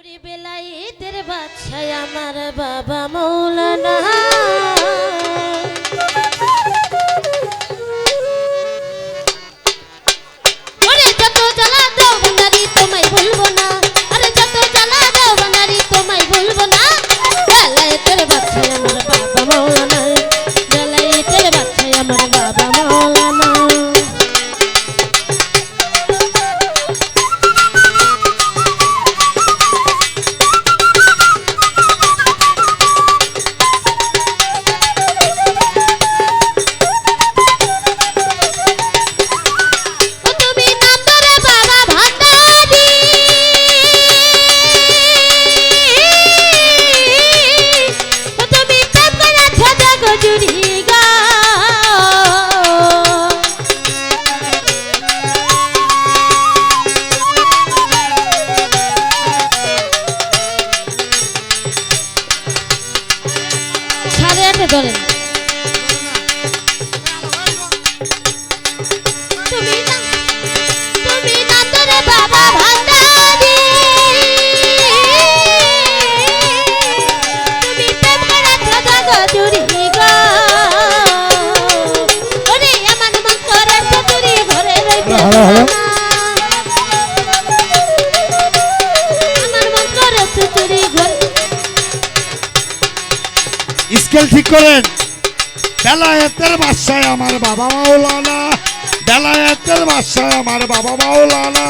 বেলাই বেলাইতের বাদশায় আমার বাবা মৌলানা। স্কেল ঠিক করেন। বেলা এতের বাদশায় আমার বাবা মাওলানা। এতের বাদশায় আমার বাবা মাওলানা।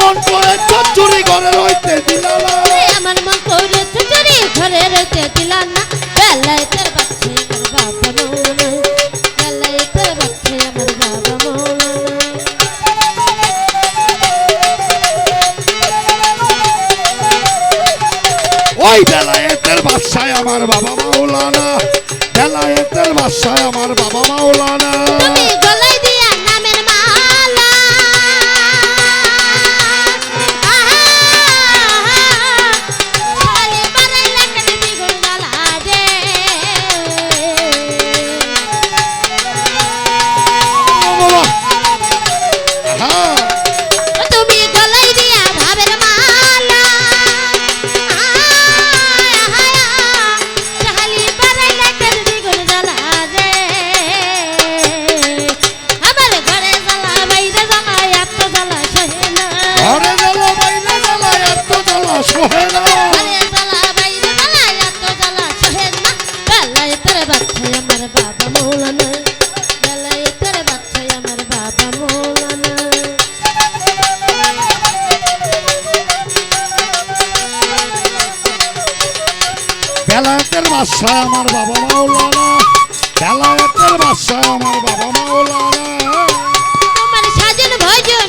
মন করেছে চুরি ঘরে রইতে দিলাম আমার মন করেছে চুরি ঘরে রইতে দিলাম না। বেলায় তার বাচ্চে আমার বাবা মৌলানা বেলায় তার বাচ্চে আমার বাবা মৌলানা ওই বেলায় তার বাচ্চায় আমার বাবা মাওলানা বেলায় তার বাচ্চায় আমার বাবা মাওলানা বাদশাহ আমার বাবা মাওলানা। বেলায়েতের বাদশাহ আমার বাবা মাওলানা। তোমার সাজন ভজন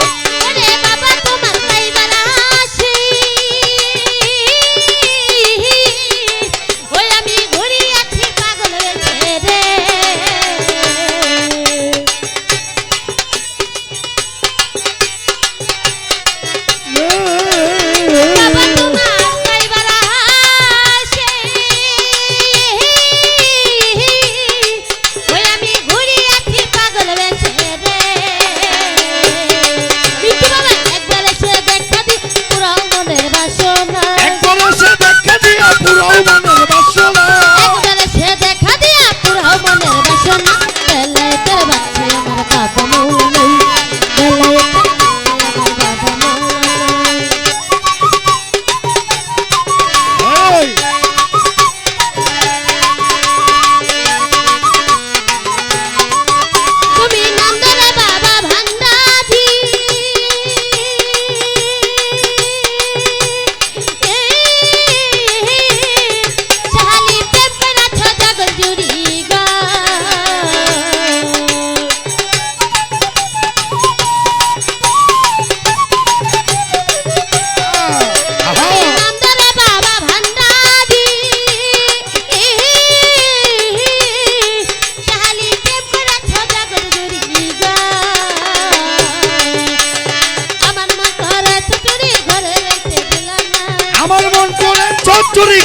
Roman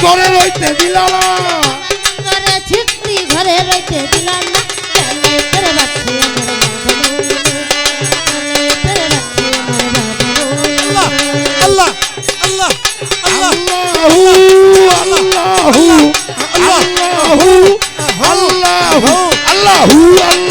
ঘরে রইতে দিল না করে ছিপড়ি ঘরে রইতে দিল না আল্লাহ আল্লাহ আল্লাহ আল্লাহ আল্লাহ আল্লাহ আল্লাহ